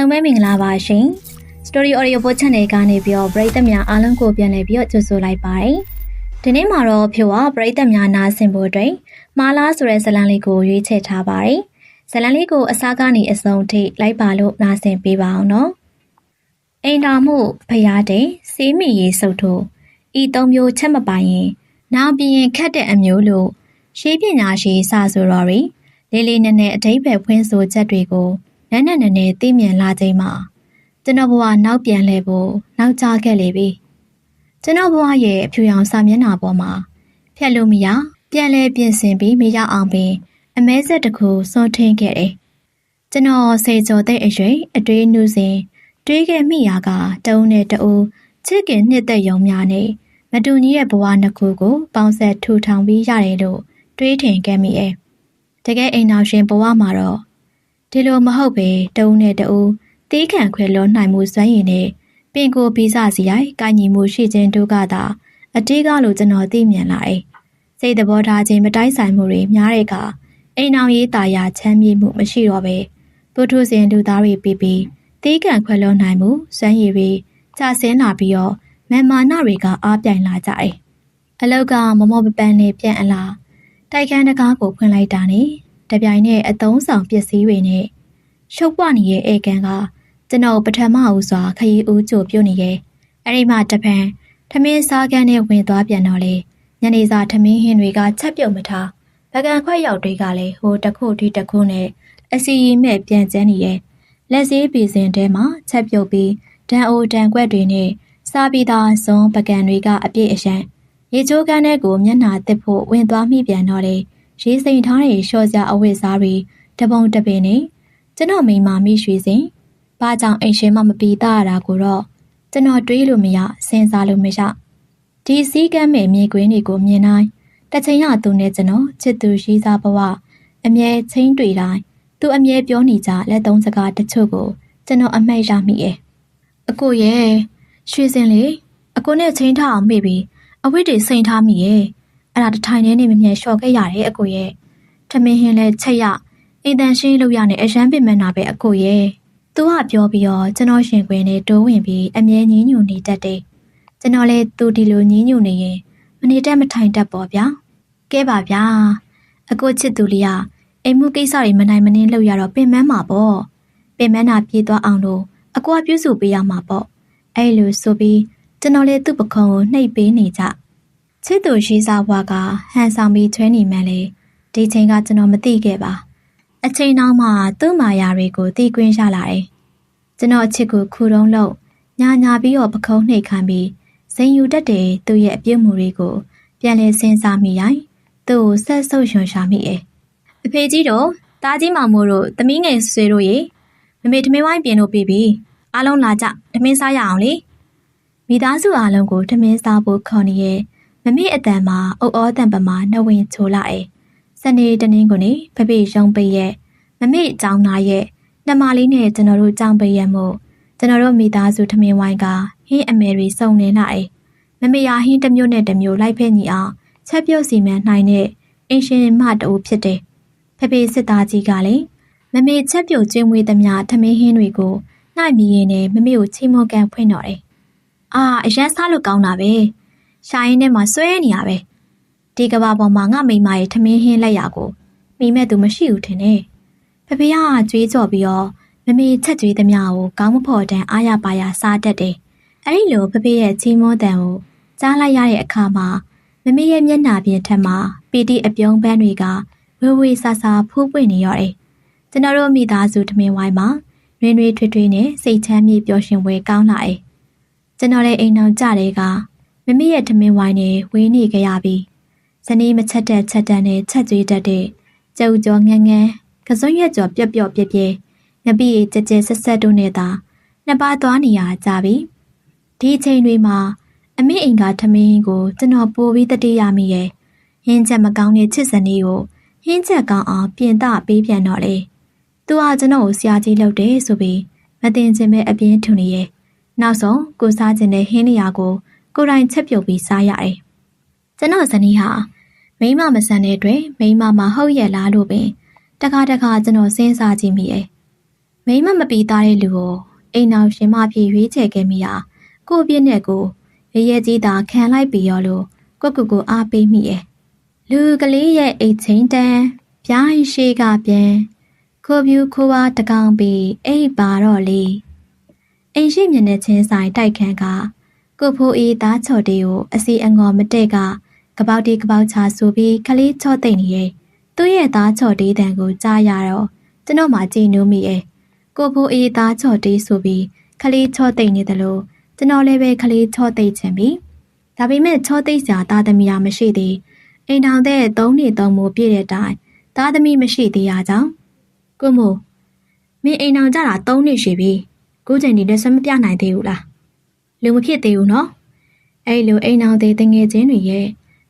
လုံးပဲမင်္ဂလာပါရှင်။ Story Audio Book Channel ကနေပြီးတော့ပရိသတ်များအားလုံးကိုပြန်လည်ပြီးတော့ကြိုဆိုလိုက်ပါတယ်။ဒီနေ့မှာတော့ဖြိုကပရိသတ်များနားဆင်ဖို့အတွက်မာလာဆိုတဲ့ဇာတ်လမ်းလေးကိုရွေးချယ်ထားပါတယ်။ဇာတ်လမ်းလေးကိုအစားကနေအဆုံးထိလိုက်ပါလို့နားဆင်ပေးပါအောင်နော်။အိမ်တော်မှုဖျားတဲ့စီးမီရေးစုပ်ထုတ်ဤသုံးမျိုးချက်မပိုင်ရင်နောက်ပြီးရင်ခတ်တဲ့အမျိုးလို့ရှေးပညာရှိစာဆိုတော်ရီလေးလေးနက်နက်အတိတ်ပဲဖွင့်ဆိုချက်တွေကို နက်နက်နက်နက်သိမြင်လာချိန်မှာကျွန်တော်ဘဝနောက်ပြန်လဲဖို့နောက်ကျခဲ့လေပြီကျွန်တော်ဘဝရဲ့အဖြူရောင်စာမျက်နှာပေါ်မှာဖြတ်လို့မရပြန်လဲပြင်ဆင်ပြီးမရအောင်ပင် အမဲဆက်တစ်ခုစွန့်ထင်းခဲ့တယ်ကျွန်တော်စေကျော်တဲ့အရွယ်အတွေးနှူးစဉ်တွေးခဲ့မိရာကတုံးနဲ့တူချစ်ခင်နှစ်သက်ယုံများနဲ့မတူညီရဲ့ဘဝနှစ်ခုကိုပေါင်းဆက်ထူထောင်ပြီးရတယ်လို့တွေးထင်ခဲ့မိရဲ့တကယ်အိမ်တော်ရှင်ဘဝမှာတော့ ဒီလိုမဟုတ်ပဲတုံးနဲ့တူတီးခံခွဲလွန်နိုင်မှုစွမ်းရည်နဲ့ပင်ကိုဗီဇစီရိုက်ကညီမှုရှိခြင်းတို့ကသာအတိကလို့ကျွန်တော်သိမြင်လာတယ်။စိတ်သဘောထားခြင်းမတိုက်ဆိုင်မှုတွေများတဲ့အခါအိမ်အောင်ရေးတာယာချမ်းမြေ့မှုမရှိတော့ပဲပုထုဇဉ်လူသားတွေပြီးပြီးတီးခံခွဲလွန်နိုင်မှုစွမ်းရည်တွေကျဆင်းလာပြီးတော့မန်မာနတွေကအားပြိုင်လာကြတယ်။အလောက်ကမမောပပန်းနဲ့ပြန်အလားတိုက်ခန်းတကားကိုဖွင့်လိုက်တာနဲ့ တပြိုင်နက်အသုံးဆောင်ပစ္စည်းတွေနဲ့ရှုပ်ပွနေတဲ့ဧကန်ကကျွန်တော်ပထမဦးစွာခရီးဦးကြိုပြုတ်နေရဲ့အဲ့ဒီမှတပံထမင်းစားကန်းနဲ့ဝင်သွားပြန်တော့လေညနေစာထမင်းဟင်းတွေကချက်ပြုတ်မထားပကံခွက်ရောက်တွေကလည်းဟိုတစ်ခုဒီတစ်ခုနဲ့အစီရီမဲ့ပြန်ကျန်းနေရဲ့လက်စည်းပီစင်ထဲမှာချက်ပြုတ်ပြီးဒန်အိုဒန်ကွက်တွေနဲ့စားပြီးသားဇွန်ပကံတွေကအပြည့်အရှမ်းရေချိုးကန်းထဲကိုမျက်နှာတစ်ဖို့ဝင်သွားမိပြန်တော့လေ ရေးစိန်ထားတဲ့ရှော့စအဝတ်စားတွေတပုံတပင်နဲ့ကျွန်တော်မိမမိရွှေစင်ဘာကြောင့်အိမ်ရှင်မမပီတာရတာကိုတော့ကျွန်တော်တွေးလို့မရစဉ်းစားလို့မရဒီစည်းကမ်းမဲ့မြေကွင်းတွေကိုမြင်တိုင်းတစ်ချိန်ရသူနဲ့ကျွန်တော်ချစ်သူရှိစားဘဝအမြဲချင်းတွေ့တိုင်းသူအမြဲပြောနေကြလက်သုံးစကားတချို့ကိုကျွန်တော်အမှတ်ရမိရဲ့အကိုရဲ့ရွှေစင်လေအကိုနဲ့ချင်းထားအောင်မိပြီးအဝိတ္တေစိန်ထားမိရဲ့ အဲ့ဒါတထိုင်နေနေမမြဲလျှော်ခဲ့ရတယ်အကိုရဲ့ထမင်းဟင်းလဲချက်ရအိမ်တန်ရှင်းလို့ရနေအရန်ပင်မနာပဲအကိုရဲ့သူကပြောပြီးတော့ကျွန်တော်ရှင်ခွင်နဲ့တိုးဝင်ပြီးအမြဲညင်းညူနေတတ်တယ်ကျွန်တော်လည်းသူဒီလိုညင်းညူနေရင်မနေတတ်မထိုင်တတ်ပေါ့ဗျာကဲပါဗျာအကိုချစ်သူလေးကအိမ်မှုကိစ္စတွေမနိုင်မနှင်းလုပ်ရတော့ပင်မမှာပေါ့ပင်မနာပြေးသွားအောင်လို့အကွာပြုစုပေးရမှာပေါ့အဲ့လိုဆိုပြီးကျွန်တော်လည်းသူ့ပခုံးကိုနှိပ်ပေးနေကြ ချစ်သူရှိစားဘွားကဟန်ဆောင်ပြီးထွဲနေမှန်းလေဒီချိန်ကကျွန်တော်မသိခဲ့ပါအချိန်နောက်မှသူ့မာယာတွေကိုသိကွင်းရလာတယ်ကျွန်တော်အချစ်ကိုခူတုံးလို့ညာညာပြီးတော့ပခုံးနှိပ်ခံပြီးဇင်ယူတတ်တဲ့သူ့ရဲ့အပြုတ်မှုတွေကိုပြန်လည်စဉ်းစားမိရိုင်းသူ့ကိုဆက်ဆုပ်ရွှန်ရှာမိရဲ့အဖေကြီးတို့တားကြီးမောင်မို့တို့သမီးငယ်ဆွေတို့ရေမမေထမင်းဝိုင်းပြင်လို့ပြီးပြီအားလုံးလာကြထမင်းစားရအောင်လေမိသားစုအားလုံးကိုထမင်းစားဖို့ခေါ်နေရဲ့ မမေအတန်မှာအုတ်ဩတန်ပမာနှဝင်ချိုလာရဲ့စနေတနင်္ဂနွေဖဖေရုံပိရဲ့မမေအကြောင်းနာရဲ့နှမလေးနဲ့ကျွန်တော်တို့ကြောင်ပိရဲ့မို့ကျွန်တော်တို့မိသားစုထမင်းဝိုင်းကဟင်းအမယ်တွေစုံနေလာတယ်မမေယာဟင်းတစ်မျိုးနဲ့တစ်မျိုးလိုက်ဖက်ညီအောင်ချက်ပြုတ်စီမံနိုင်တဲ့အင်ရှင်မတူဖြစ်တယ်ဖဖေစစ်သားကြီးကလည်းမမေချက်ပြုတ်ကျွေးမွေးသမျှထမင်းဟင်းတွေကိုနှိုက်မိရင်နဲ့မမေကိုချီမွန်ကန်ဖွင့်တော့တယ်အာအရန်စားလို့ကောင်းတာပဲ ရှာရင်းထဲမှာဆွဲနေရပဲဒီကဘာပေါ်မှာငါမိမရဲ့ထမင်းဟင်းလက်ရကိုမိမဲ့သူမရှိဘူးထင်တယ်ဖဖေကကြွေးကြော်ပြီးတော့မမေချက်ကြွေးသမျှကိုကောင်းမဖို့တန်အားရပါရစားတတ်တယ်အဲ့ဒီလိုဖဖေရဲ့ချီးမွမ်းတန်ကိုကြားလိုက်ရတဲ့အခါမှာမမေရဲ့မျက်နှာပြင်ထက်မှာပီတိအပြုံးပန်းတွေကဝေဝေဆာဆာဖူးပွင့်နေရတယ်ကျွန်တော်တို့မိသားစုထမင်းဝိုင်းမှာရွေးရွေးထွေးထွေးနဲ့စိတ်ချမ်းမြေ့ပျော်ရွှင်ပွဲကောင်းလာတယ်ကျွန်တော်လည်းအိမ်အောင်ကြတဲ့က မမေရဲ့ထမင်းဝိုင်းနဲ့ဝေးနေကြရပြီဇနီးမချက်တဲ့ချက်တန်းနဲ့ချက်ကြွေးတတ်တဲ့ကျုပ်ကျော်ငန်းငန်းကစွန်းရက်ကျော်ပြက်ပြက်ပြက်ပြက်ငပိကြဲကြဲဆက်ဆက်တို့နဲ့သာနှစ်ပါးသွားနေရကြပြီဒီအချိန်တွေမှာအမေအိမ်ကထမင်းကိုကျွန်တော်ပို့ပြီးတတိယမိရဲ့ဟင်းချက်မကောင်းတဲ့ချစ်စနီးကိုဟင်းချက်ကောင်းအောင်ပြင်သပေးပြန်တော့လေသူဟာကျွန်တော်ကိုဆရာကြီးလုပ်တယ်ဆိုပြီးမတင်ခြင်းပဲအပြင်းထုံနေရဲ့နောက်ဆုံးကိုစားခြင်းတဲ့ဟင်းနေရာကို ကိုယ်တိုင်ချက်ပြုတ်ပြီးစားရတယ်ကျွန်တော်ဇနီးဟာမိမမဆန်တဲ့အတွက်မိမမဟုတ်ရဲ့လားလို့ပင်တခါတခါကျွန်တော်စဉ်းစားကြည့်မိရဲ့မမိမမပီသားတဲ့လူကိုအိမ်အောင်ရှင်မဖြစ်ရွေးချယ်ခဲ့မိရာကိုပြည့်နဲ့ကိုရရဲကြီးသာခံလိုက်ပြီးရောလို့ကိုကုကိုအားပေးမိရဲ့လူကလေးရဲ့အိတ်ချင်းတန်းပြိုင်းရှိကပြန်ခိုးပြူခိုးဝါတကောင်ပြီးအိတ်ပါတော့လေအိမ်ရှိမျက်နှာချင်းဆိုင်တိုက်ခန်းက ကိုဖိုးအေးသားချော်တေးကိုအစီအငေါ်မတဲ့ကကပေါတီကပေါချဆိုပြီးခလေးချော့သိမ့်နေရဲ့သူ့ရဲ့သားချော်တေးတန်ကိုကြားရတော့ကျွန်တော်မှကြည်နူးမိရဲ့ကိုဖိုးအေးသားချော်တေးဆိုပြီးခလေးချော့သိမ့်နေတယ်လို့ကျွန်တော်လည်းပဲခလေးချော့သိမ့်ချင်ပြီဒါပေမဲ့ချော့သိမ့်စရာသားသမီးရာမရှိသေးအိမ်ထောင်တဲ့၃နှစ်၃မိုးပြည့်တဲ့တိုင်သားသမီးမရှိသေးရကြောင်းကိုမို့မင်းအိမ်ထောင်ကြတာ၃နှစ်ရှိပြီကိုချိန်ဒီလည်းစမပြနိုင်သေးဘူးလား လူမဖြစ်သေးဘူးနော်အဲ့လိုအိမ်ထောင်တဲ့တငယ်ချင်းတွေရဲ့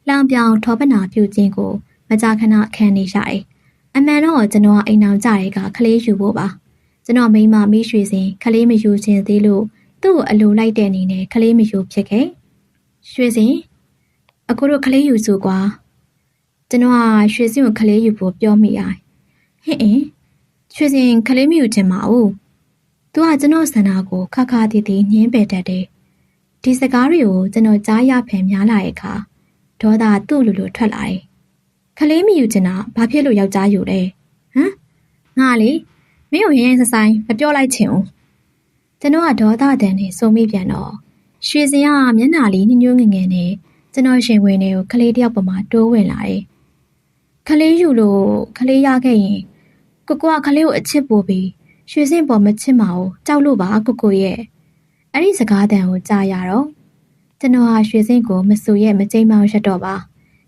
လောင်ပြောင်ထောပနာပြုခြင်းကို မကြာခဏခံနေရတယ်အမှန်တော့ကျွန်တော်အိမ်ထောင်ကြတဲ့ကခလေးယူဖို့ပါကျွန်တော်မိမမိရွှေစင်ခလေးမယူခြင်းသေးလို့သူ့ကိုအလိုလိုက်တဲ့အနေနဲ့ခလေးမယူဖြစ်ခဲ့ရွှေစင်အခုတို့ခလေးယူစုကွာကျွန်တော်ကရွှေစင်ကိုခလေးယူဖို့ပြောမိရဟင်အင်းရွှေစင်ခလေးမယူချင်ပါဘူးသူကကျွန်တော်ဆန္ဒကိုခါခါတီတီညင်းပယ်တတ်တယ် ဒီစကားတွေကိုကျွန်တော်ကြားရဖန်များလာတဲ့အခါဒေါသသူ့လိုလိုထွက်လာတယ်ခလေးမယူချင်တာဘာဖြစ်လို့ယောက်ျားယူလဲဟမ်ငါလေမင်းကိုရင်းရင်ဆိုင်မပြောလိုက်ချင်ဘူးကျွန်တော်ကဒေါသတန်နဲ့စုံမိပြန်တော့ရွှေစင်ကမျက်နှာလေးညှိုးညွငငယ်နဲ့ကျွန်တော်ရှင်ဝင်တွေကိုခလေးတယောက်ပေါ်မှာတိုးဝင်လာတယ်။ခလေးယူလို့ခလေးရခဲ့ရင်ကိုကိုကခလေးကိုအချစ်ပို့ပြီးရွှေစင်ပေါ်မချစ်မအောင်ကြောက်လို့ပါကိုကိုရဲ့ အဲ့ဒီစကားတန်ကိုကြားရတော့ကျွန်တော်ဟာရွှေစင်ကိုမဆူရဲ့မကြိမ်မောင်ရတော့ပါ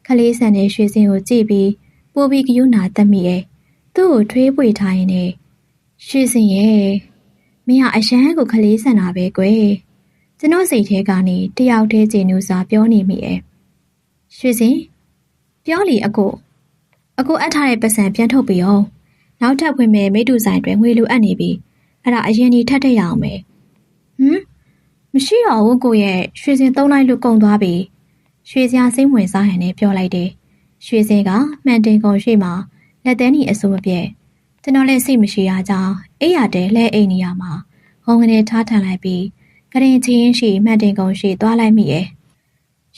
ခလေးဆန်တဲ့ရွှေစင်ကိုကြည့်ပြီးပိုးပြီးကယူနာတတ်မိရဲ့သူ့ကိုထွေးပွေထားရင်လည်းရွှေစင်ရဲ့မင်းကအရန်ကိုခလေးဆန်တာပဲကွယ်ကျွန်တော်စိတ်ထဲကနေတယောက်တည်းကြည်နူးစာပြောနေမိရဲ့ရွှေစင်ပြောလီအကိုအကိုအပ်ထားတဲ့ပတ်စံပြန်ထုတ်ပြီးအောင်နောက်ထပ်ဝင်မဲ့မိတူဆိုင်တွေငွေလိုအပ်နေပြီအဲ့ဒါအရင်ကြီးထပ်ထည့်ရအောင်မယ်ဟမ် မရှိတော့ဘူးကိုရဲ့ရွှေစင်သုံးလိုက်လို့ကုန်သွားပြီရွှေစရာစိမ့်ဝင်စားဟန်နဲ့ပြောလိုက်တယ်ရွှေစင်ကမှန်တင်ကုန်ရှိမှလက်သေးနီအစိုးမပြည့်ကျွန်တော်လည်းစိတ်မရှိရကြောင်းအိယာတဲလဲအိမ်နေရမှာဟောင်းကနေထားထန်လိုက်ပြီးကရင်ချင်းရှိမှန်တင်ကုန်ရှိသွားလိုက်မိရဲ့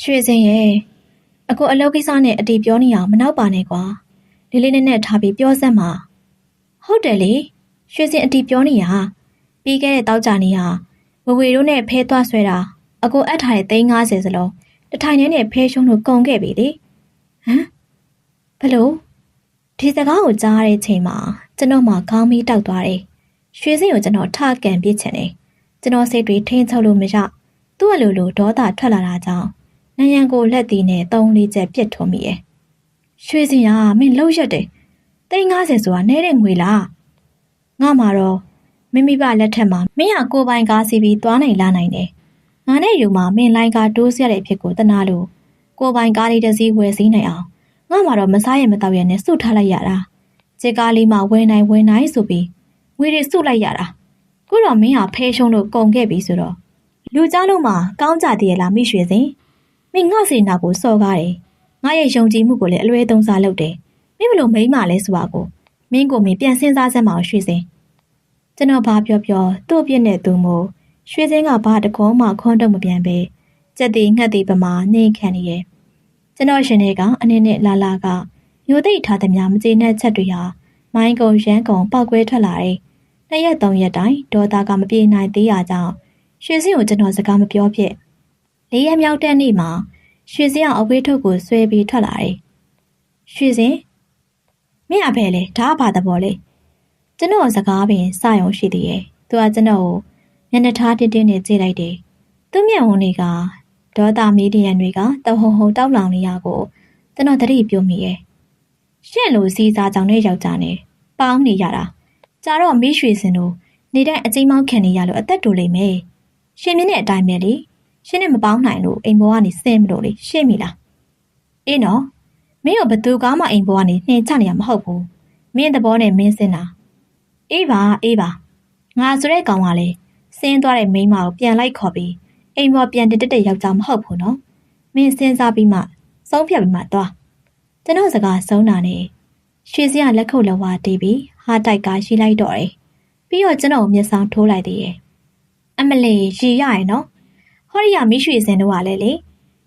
ရွှေစင်ရဲ့အခုအလုပ်ကိစ္စနဲ့အတီပြောနေအောင်မနောက်ပါနဲ့ကွာလေးလေးနက်နက်ထားပြီးပြောစမ်းပါဟုတ်တယ်လေရွှေစင်အတီပြောနေရပြီးခဲ့တဲ့တောက်ကြနေရ ဝဝေတို့နဲ့ဖဲသွားဆွဲတာအကိုအပ်ထားတဲ့350စလုံးတထိုင်နဲ့ဖဲရှုံးလို့ကုန်ခဲ့ပြီလေဟမ်ဘလို့ဒီစကားကိုကြားတဲ့ချိန်မှာကျွန်တော်မှခေါင်းမီးတောက်သွားတယ်ရွှေစင်ကိုကျွန်တော်ထကန်ပြစ်ချင်တယ်ကျွန်တော်စိတ်တွေထိန်းချုပ်လို့မရသူ့အလိုလိုဒေါသထွက်လာတာကြောင့်နယံကိုလက်တီနဲ့သုံးလေးချက်ပြစ်ထုံးမိရဲ့ရွှေစင်ကမင်းလှုပ်ရက်တယ်သိန်း90ဆိုတာနဲတဲ့ငွေလားငါမှာတော့ မိမိဘလက်ထက်မှာမင်းဟာကိုပိုင်ကားစီပြီးသွားနိုင်လာနိုင်တယ်ငါနဲ့ယူမှာမင်းလိုင်းကားတိုးစရတဲ့အဖြစ်ကိုတနာလို့ကိုပိုင်ကားလေးတစ်စီးဝယ်စည်းနိုင်အောင်ငါမှာတော့မစားရမတော့ရနဲ့စုထားလိုက်ရတာခြေကားလေးမှဝယ်နိုင်ဝယ်နိုင်ဆိုပြီးငွေတွေစုလိုက်ရတာခုတော့မင်းဟာဖဲရှုံးလို့ကုန်ခဲ့ပြီဆိုတော့လူကြားလုံးမှာကောင်းကြတည်းလားမိရွှေစင်မင်းငါစီနာကိုစော်ကားတယ်ငါရဲ့ယုံကြည်မှုကိုလည်းအလွဲသုံးစားလုပ်တယ်မင်းဘလို့မိမ့်မလဲဆိုတာကိုမင်းကိုမင်းပြန်စဉ်းစားစမ်းမအောင်ရွှေစင် ကျွန်တော်ဘာပြောပြောသူ့ပြစ်နဲ့သူမို့ရွှေစင်းကဘာတကုံးမှခွန်းတော့မပြန်ပဲကြက်တီငှက်တီပမာနှိမ့်ခံနေရဲ့ကျွန်တော်ရှင်တွေကအနေနဲ့လာလာကညိုသိပ်ထားသမျှမကျေနပ်ချက်တွေဟာမိုင်းကုံရမ်းကုံပောက်ကွဲထွက်လာတယ်နှစ်ရက်သုံးရက်တိုင်းဒေါ်သားကမပြေနိုင်သေးရကြောင်းရွှေစင်းကိုကျွန်တော်စကားမပြောဖြစ်လေးရက်မြောက်တဲ့နေ့မှာရွှေစင်းကအဝေးထုတ်ကိုဆွဲပြီးထွက်လာတယ်ရွှေစင်းမင်းအဖေလေဒါဘာသဘောလဲ ကျွန်တော်စကားပင်စရုံရှိသေးရဲ့သူကကျွန်တော်ကိုမျက်နှာထားတင်းတင်းနဲ့ကြည့်လိုက်တယ်သူ့မျက်ဝန်းတွေကဒေါသမီဒီယန်တွေကတဟုံဟုံတောက်လောင်နေရကိုကျွန်တော်တတိပြုံးမိရဲ့ရှင့်လိုစီးစားကြောင်နဲ့ယောက်ျားနဲ့ပေါင်းနေရတာကြာတော့မိရွှေစင်တို့နေတဲ့အချိန်မောင်းခံနေရလို့အသက်တူလိမ့်မယ်ရှင်မင်းနဲ့အတိုင်းပဲလေရှင်းနဲ့မပေါင်းနိုင်လို့အိမ်ဘောကနေဆင်းမလို့လေရှင်းပြီလားအေးနော်မင်းကဘသူကားမှအိမ်ဘောကနေနှင်ချနေရမဟုတ်ဘူးမင်းသဘောနဲ့မင်းစင်းတာ အေးပါအေးပါငါဆိုတဲ့ကောင်ကလည်းစင်းသွားတဲ့မိန်းမကိုပြန်လိုက်ခေါ်ပြီးအိမ်ပေါ်ပြန်တက်တက်ယောက်ျားမဟုတ်ဘူးနော်မင်းစဉ်းစားပြီးမှစုံးဖြတ်ပြီးမှသွားကျွန်တော်စကားဆုံးတာနဲ့ရွှေစရလက်ခုပ်လက်ဝါးတီးပြီးဟာတိုက်ကားရှိလိုက်တော့တယ်ပြပြီးတော့ကျွန်တော်မျက်စောင်းထိုးလိုက်သေးတယ်အမလီရီရရနော်ဟောရီယာမိရွှေစင်တို့ကလည်းလေ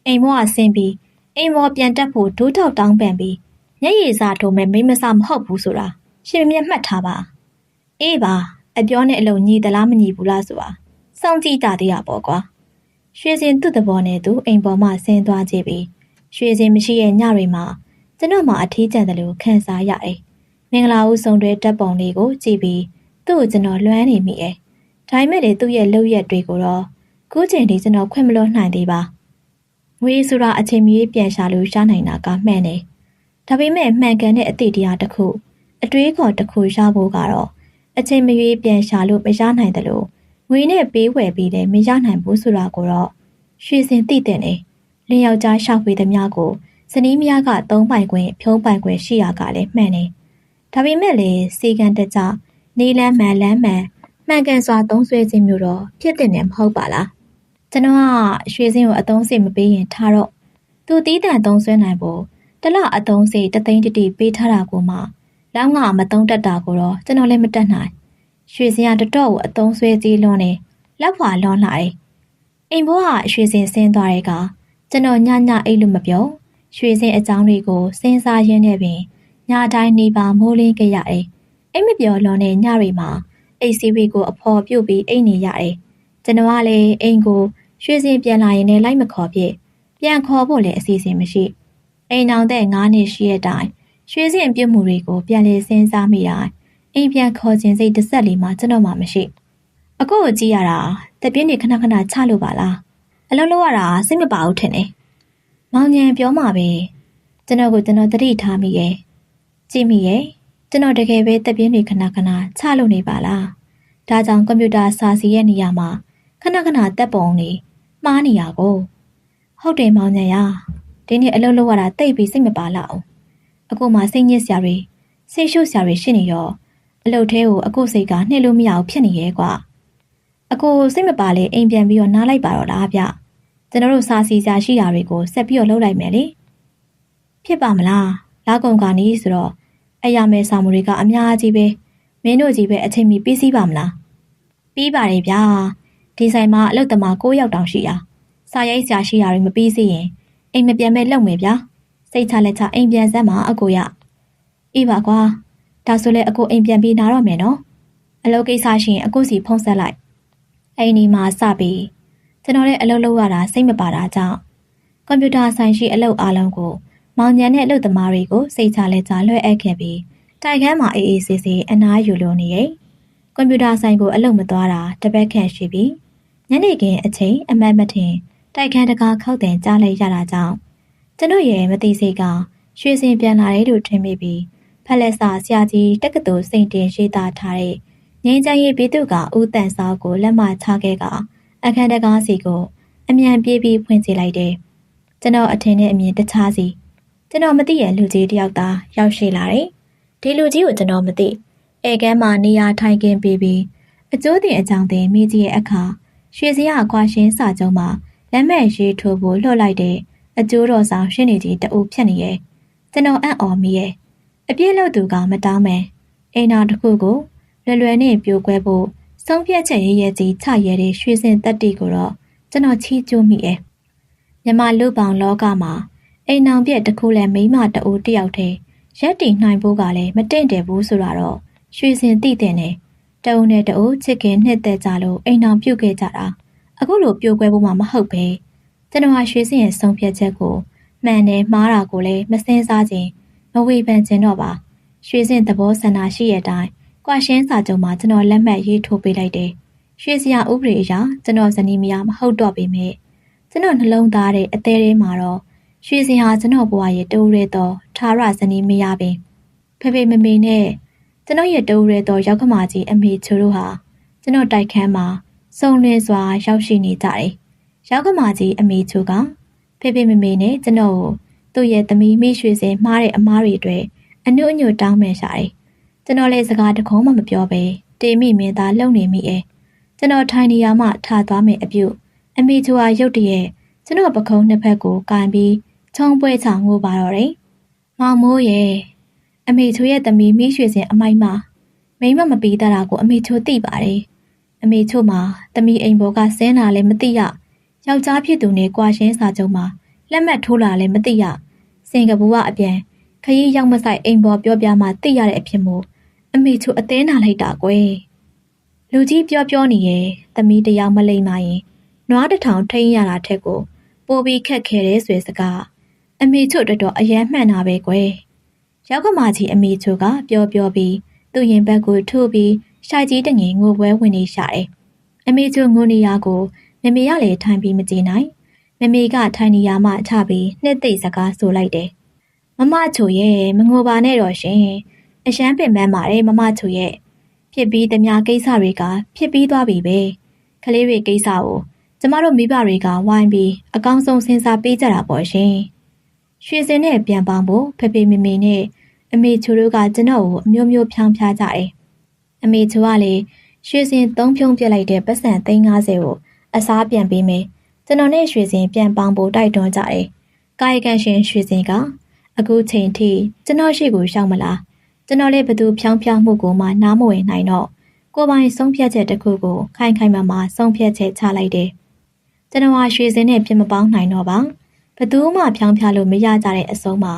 အိမ်မောကဆင်းပြီးအိမ်မောပြန်တက်ဖို့ဒိုးထောက်တောင်းပန်ပြီးမျက်ရည်စာထိုးမဲ့မိမစမဟုတ်ဘူးဆိုတာရှင်မြတ်မှတ်ထားပါ အေးပါအပြောနဲ့အလုံးညီသလားမညီဘူးလားဆိုတာစောင့်ကြည့်ကြသေးရပေါ့ကွာရွှေစင်သူ့သဘောနဲ့သူအိမ်ပေါ်မှဆင်းသွားကြပြီးရွှေစင်မရှိရဲ့ညတွေမှာကျွန်တော်မှအထီးကျန်တယ်လို့ခံစားရတယ်မင်္ဂလာဦးဆောင်တွဲတက်ပုံလေးကိုကြည့်ပြီးသူ့ကိုကျွန်တော်လွမ်းနေမိရဲ့ဒါပေမဲ့လေသူ့ရဲ့လုပ်ရက်တွေကိုတော့ခုချိန်ထိကျွန်တော်ခွင့်မလို့နိုင်သေးပါငွေဆိုတာအချိန်မီပြန်ရှာလို့ရှားနိုင်တာကမှန်တယ်ဒါပေမဲ့မှန်ကန်တဲ့အသည့်တရားတစ်ခုအတွေးခေါ်တစ်ခုရဖို့ကတော့ အချိန်မရွေးပြန်ရှာလို့မရနိုင်တယ်လို့ငွေနဲ့ပေးဝယ်ပြီးလည်းမရနိုင်ဘူးဆိုတာကိုတော့ရွှေစင်သိတဲ့နေလင်းယောက်ျားရှောက်ပေးသမျှကိုဇနီးမယားကသုံးပိုင်ခွင့်ဖြုံးပိုင်ခွင့်ရှိရကလည်းမှန်နေဒါပေမဲ့လေစီကံတကြနေလန်းမှန်လန်းမှန်မှန်ကန်စွာသုံးဆွဲခြင်းမျိုးတော့ဖြစ်တဲ့နေမဟုတ်ပါလားကျွန်တော်ကရွှေစင်းကိုအသုံးစိတ်မပေးရင်ထားတော့သူတီးတန်သုံးဆွဲနိုင်ဖို့တလအသုံးစိတ်တသိန်းတတိပေးထားတာကိုမှ လောင်းကမသုံးတတ်တာကိုတော့ကျွန်တော်လည်းမတတ်နိုင်ရွှေစင်းကတတော့ကိုအသုံးဆွဲကြီးလွန်းနေလက်ဖွာလွန်လာတယ်အိမ်ဘိုးကရွှေစင်ဆင်းသွားတဲ့ကကျွန်တော်ညညအိတ်လို့မပြောရွှေစင်အကြောင်းတွေကိုစဉ်းစားရင်းနဲ့ပင်ညတိုင်းနေပါမိုးလင်းကြရတယ်အိမ်မပြောလွန်တဲ့ညတွေမှာအိတ်စီဝေကိုအဖော်ပြုတ်ပြီးအိတ်နေရတယ်ကျွန်တော်ကလည်းအိမ်ကိုရွှေစင်ပြန်လာရင်လည်းလိုက်မခေါ်ဖြစ်ပြန်ခေါ်ဖို့လည်းအစီအစဉ်မရှိအိမ်အောင်တဲ့9နှစ်ရှိတဲ့အတိုင်း ရွှေစင်ပြုတ်မှုတွေကိုပြန်လည်စဉ်းစားမိတိုင်းအိမ်ပြန်ခေါ်ခြင်းစိတ်တစ်ဆက်လေးမှကျွန်တော်မှမရှိအခုကိုကြည့်ရတာတပြင်းနေခဏခဏချလို့ပါလားအလုံးလုံးရတာစိတ်မပါဘူးထင်တယ်မောင်ညံပြောမှာပဲကျွန်တော်ကိုကျွန်တော်တတိထားမိရဲ့ကြည့်မိရဲ့ကျွန်တော်တကယ်ပဲတပြင်းနေခဏခဏချလို့နေပါလားဒါကြောင့်ကွန်ပျူတာစာစီရဲ့နေရာမှာခဏခဏတက်ပုံနေမှားနေရကိုဟုတ်တယ်မောင်ညံရဒီနေ့အလုံးလုံးရတာတိတ်ပြီးစိတ်မပါလောက် အခုမှစိတ်ညစ်စရာတွေစိတ်ရှုပ်စရာတွေရှိနေရောအလုပ်သေးကိုအခုစိတ်ကနှိမ့်လို့မရအောင်ဖြစ်နေရဲ့ကွာအခုစိတ်မပါလေအိမ်ပြန်ပြီးတော့နားလိုက်ပါတော့လားဗျကျွန်တော်တို့စာစီစာရှိတာတွေကိုဆက်ပြီးတော့လုပ်လိုက်မယ်လေဖြစ်ပါမလားလာကုန်ကနေဆိုတော့အရာမဲဆောင်မှုတွေကအများကြီးပဲမင်းတို့ကြီးပဲအချိန်မီပြီးစီးပါမလားပြီးပါတယ်ဗျာဒီဆိုင်မှာအလုပ်သမား9ယောက်တောင်ရှိရစာရိုက်ဆရာရှိတာတွေမပြီးစီးရင်အိမ်မပြန်မဲ့လုပ်မယ်ဗျာ စိတ်ချလက်ချအိမ်ပြန်စမ်းမှာအကိုရအေးပါကွာဒါဆိုလဲအကိုအိမ်ပြန်ပြီးနားတော့မယ်နော်အလုပ်ကိစ္စရှိရင်အကိုစီဖုံးဆက်လိုက်အိမ်ဒီမှာစပြီးကျွန်တော်လည်းအလုပ်လုပ်ရတာစိတ်မပါတာကြောင့်ကွန်ပျူတာဆိုင်ရှိအလုပ်အားလုံးကိုမောင်ညံတဲ့အလုပ်သမားတွေကိုစိတ်ချလက်ချလွှဲအပ်ခဲ့ပြီးတိုက်ခန်းမှာအေးအေးဆေးဆေးအနားယူလို့နေရဲ့ကွန်ပျူတာဆိုင်ကိုအလုပ်မသွားတာတပတ်ခန့်ရှိပြီးညနေခင်းအချိန်အမတ်မထင်တိုက်ခန်းတကာခောက်တင်ကြားလိုက်ရတာကြောင့် ကျွန်တော်ရဲ့မသိစိတ်ကရွှေစင်ပြန်လာတယ်လို့ထင်မိပြီးဖက်လက်စာဆရာကြီးတက္ကသိုလ်စိန်တင်ရေးသားထားတဲ့ငင်းချမ်းရေးပြည်သူကဦးတန်စောကိုလက်မချခဲ့ကအခန်းတကားစီကို အမြန်ပြေးပြီးဖွင့်စီလိုက်တယ်။ကျွန်တော်အထင်နဲ့အမြင်တခြားစီကျွန်တော်မသိရဲ့လူကြီးတယောက်သားရောက်ရှိလာတယ်။ဒီလူကြီးကိုကျွန်တော်မသိဧကန်းမှာနေရာထိုင်ခင်းပြီးပြီးအကျိုးတင်အကြောင်းတင်မိကြီးရဲ့အခါရွှေစရခွာရှင်းစာချုပ်မှာလက်မဲ့ရေးထိုးဖို့လှုပ်လိုက်တဲ့ အကျိုးတော်ဆောင်ရှင်းနေကြီးတအုပ်ဖြစ်နေရဲ့ကျွန်တော်အံ့ဩမိရဲ့အပြည့်လို့သူကမတောင်းမယ်အိမ်နာတစ်ခုကိုလွယ်လွယ်နဲ့ပြိုကွဲဖို့ဆုံးဖြတ်ချက်ရရဲ့ကြီးချရဲတဲ့ရွှေစင်တက်တီကိုတော့ကျွန်တော်ချီးကျူးမိရဲ့မြမလူပောင်လောကမှာအိမ်အောင်ပြက်တစ်ခုလည်းမိမတအိုးတယောက်တည်းရက်တည်နိုင်ဖို့ကလည်းမတင့်တယ်ဘူးဆိုတော့ရွှေစင်သိတဲ့နဲ့တအုံနဲ့တအိုးချစ်ခင်နှစ်သက်ကြလို့အိမ်အောင်ပြုတ်ခဲ့ကြတာအခုလိုပြိုကွဲဖို့မှမဟုတ်ပဲ ကျွန်တော်ဟာရွှေစင်ရဲ့ဆုံးဖြတ်ချက်ကိုမှန်တယ်မှားတာကိုလည်းမစင်စားခြင်းမဝေဖန်ခြင်းတော့ပါရွှေစင်သဘောဆန္ဒရှိတဲ့အတိုင်းကွာရှင်းစာချုပ်မှာကျွန်တော်လက်မှတ်ရေးထိုးပေးလိုက်တယ်ရွှေစရာဥပဒေအရကျွန်တော်ဇနီးမယားမဟုတ်တော့ပေမဲ့ကျွန်တော်နှလုံးသားတဲ့အသေးသေးမှာတော့ရွှေစင်ဟာကျွန်တော်ဘဝရဲ့တိုးရဲသောထာရဇနီးမယားပင်ဖေဖေမမေနဲ့ကျွန်တော်ရဲ့တိုးရဲသောရောက်ကမာကြီးအမေချိုတို့ဟာကျွန်တော်တိုက်ခန်းမှာစုံလင်စွာရောက်ရှိနေကြတယ် ရောက်ကမာကြီးအမေချိုကဖေဖေမမေနဲ့ကျွန်တော်ကိုသူ့ရဲ့သမီးမိရွှေစင်မှားတဲ့အမားတွေအတွက်အနှုတ်အညွတ်တောင်းပန်ရှာတယ်ကျွန်တော်လည်းစကားတခုမှမပြောဘဲတေမိမင်းသားလုံနေမိရဲ့ကျွန်တော်ထိုင်နေရမှထသွားမယ်အပြုတ်အမေချူဟာရုတ်တရက်ကျွန်တော်ပခုံးနှစ်ဖက်ကိုကန်ပြီးချုံပွဲချငိုပါတော့တယ်။မောင်မိုးရဲ့အမေချူရဲ့သမီးမိရွှေစင်အမိုက်မမိမမပီးတတ်တာကိုအမေချိုသိပါတယ်အမေချိုမှာတမီအိမ်ဘောကဆင်းလာလည်းမသိရ ယောက်ျားဖြစ်သူနဲ့ကွာရှင်းစာချုပ်မှာလက်မှတ်ထိုးလာလည်းမသိရစင်ကပူကအပြန်ခရီးရောက်မဆိုင်အိမ်ဘောပြောပြမှသိရတဲ့အဖြစ်မို့အမေချိုအသေးနာလိုက်တာကွယ်လူကြီးပြောပြောနေရဲ့တမီတယောက်မလိမ့်မရင်နွားတစ်ထောင်ထိန်းရတာထက်ကိုပိုပြီးခက်ခဲတဲ့ဆွေစကားအမေချိုတော်တော်အယမ်းမှန်တာပဲကွယ်ရောက်ကမာကြီးအမေချိုကပြောပြောပြီးသူ့ရင်ဘက်ကိုထိုးပြီးရှာကြီးတငင်ငိုပွဲဝင်နေရှာတယ်အမေချိုငိုနေရကို မမေရလည်းထိုင်ပြီးမကြည့်နိုင်မမေကထိုင်နေရမှထပြီးနှစ်သိမ့်စကားဆိုလိုက်တယ်မမချိုရဲ့မငိုပါနဲ့တော့ရှင်အရှမ်းပင်ပန်းပါတယ်မမချိုရဲ့ဖြစ်ပြီးသမျှကိစ္စတွေကဖြစ်ပြီးသွားပြီပဲကလေးတွေကိစ္စကိုကျမတို့မိဘတွေကဝိုင်းပြီးအကောင်းဆုံးစဉ်းစားပေးကြတာပေါ့ရှင်။ရွှေစင်နဲ့ပြန်ပေါင်းဖို့ဖေဖေမေမေနဲ့အမေချိုတို့ကကျွန်တော်ကိုအမျိုးမျိုးဖြောင်းဖြားကြတယ်။အမေချိုကလည်းရွှေစင်သုံးဖြုံးပြစ်လိုက်တဲ့ပတ်စံ350ကို အစားပြန်ပေးမယ်။ကျွန်တော်နဲ့ရွှေစင်ပြန်ပေါင်းဖို့တိုက်တွန်းကြတယ်။ကာယကံရှင်ရွှေစင်ကအခုချိန်ထိကျွန်တော်ရှိကိုရှောက်မလား။ကျွန်တော်လည်းဘသူဖြောင်းဖြားမှုကိုမှနားမဝင်နိုင်တော့ကိုယ်ပိုင်ဆုံးဖြတ်ချက်တစ်ခုကိုခိုင်ခိုင်မာမာဆုံးဖြတ်ချက်ချလိုက်တယ်။ကျွန်တော်ဟာရွှေစင်းနဲ့ပြင်မပေါင်းနိုင်တော့ပါ။ဘသူမှဖြောင်းဖြားလို့မရကြတဲ့အဆုံးမှာ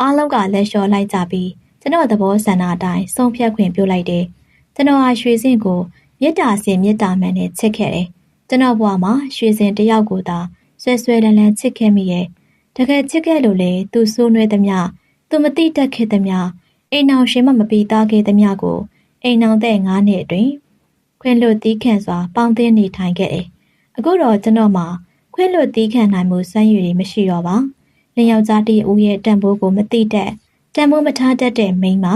အားလုံးကလက်လျှော်လိုက်ကြပြီးကျွန်တော်သဘောဆန္ဒအတိုင်းဆုံးဖြတ်ခွင့်ပြုလိုက်တယ်။ကျွန်တော်ဟာရွှေစင်းကိုမေတ္တာစင်မေတ္တာမှန်နဲ့ချစ်ခဲ့တယ်။ ကျွန်တော်ဘဝမှာရွှေစင်တယောက်ကိုသာဆွဲဆွဲလန်းလန်းချစ်ခဲ့မိရဲ့။တကယ်ချစ်ခဲ့လို့လေသူစိုးနွဲသမျှသူမတိတက်ခဲ့သမျှအိမ်အောင်ရှင်မမပီသားခဲ့သမျှကိုအိမ်အောင်တဲ့9နှစ်အတွင်းခွင့်လွတ်တီးခန့်စွာပေါင်းသင်းနေထိုင်ခဲ့တယ်။အခုတော့ကျွန်တော်မှာခွင့်လွတ်တီးခန့်နိုင်မှုစမ်းရည်တွေမရှိတော့ပါ။လင်ယောက်ျားတည်းဦးရဲ့တန်ဖိုးကိုမသိတတ်တန်ဖိုးမထားတတ်တဲ့မိန်းမ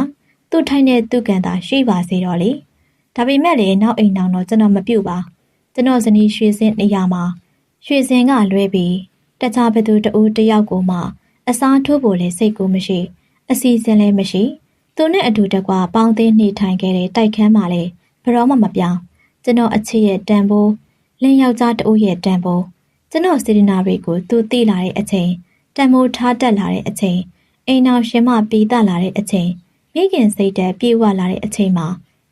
သူ့ထိုင်တဲ့သူ့ကန်သာရှိပါစေတော့လေ။ဒါပေမဲ့လည်းနောက်အိမ်အောင်တော့ကျွန်တော်မပြုတ်ပါ။ ကျွန်တော်ဇနီးရွှေစင်းနေရာမှာရွှေစင်ကလွဲပြီးတခြားဘသူတဦးတယောက်ကိုမှအစားထိုးဖို့လည်းစိတ်ကူမရှိ အစီအစဉ်လည်းမရှိသူနဲ့အတူတကွပေါင်းသိနေထိုင်ခဲ့တဲ့တိုက်ခန်းမှာလည်းဘရောမှမပြောင်းကျွန်တော်အချစ်ရဲ့တန်ဖိုးလင်းယောက်ျားတဦးရဲ့တန်ဖိုးကျွန်တော်စေတနာတွေကိုသူသိလာတဲ့အချိန်တန်ဖိုးထားတက်လာတဲ့အချိန်အိမ်အောင်ရှင်မပြီးတလာတဲ့အချိန်မိခင်စိတ်တက်ပြေဝလာတဲ့အချိန်မှာ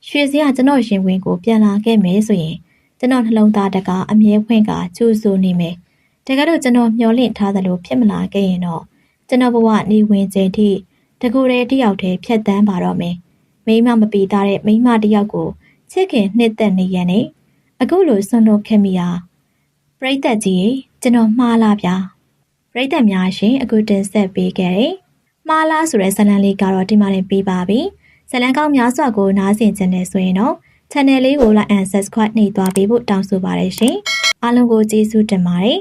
ရွှေစရာကျွန်တော်ရင်ဝင်ကိုပြန်လာခဲ့မယ်ဆိုရင် ကျွန်တော်နှလုံးသားတကအမြဲဖွင့်ကကျူးဆူနေမယ်တကယ်တော့ကျွန်တော်မျှော်လင့်ထားသလိုဖြစ်မလာခဲ့ရင်တော့ကျွန်တော်ဘဝနေဝင်ချိန်ထိတကူတဲ့တယောက်တည်းဖြတ်တန်းပါတော့မယ်မိမမပီသားတဲ့မိမတယောက်ကိုချစ်ခင်နှစ်သက်နေရတဲ့အခုလိုဆွန့်လွတ်ခဲ့မိတာပရိသတ်ကြီးရေကျွန်တော်မှားလားဗျာပရိသတ်များရှင်အခုတင်ဆက်ပေးခဲ့တယ်မှားလားဆိုတဲ့ဇာတ်လမ်းလေးကတော့ဒီမှာနေပေးပါပြီဇာတ်လမ်းကောင်းများစွာကိုနားဆင်ကြနေဆိုရင်တော့ channel လေးကို like and subscribe နှိပ်သွားပေးဖို့တောင်းဆိုပါတယ်ရှင်အားလုံးကိုကျေးဇူးတင်ပါတယ်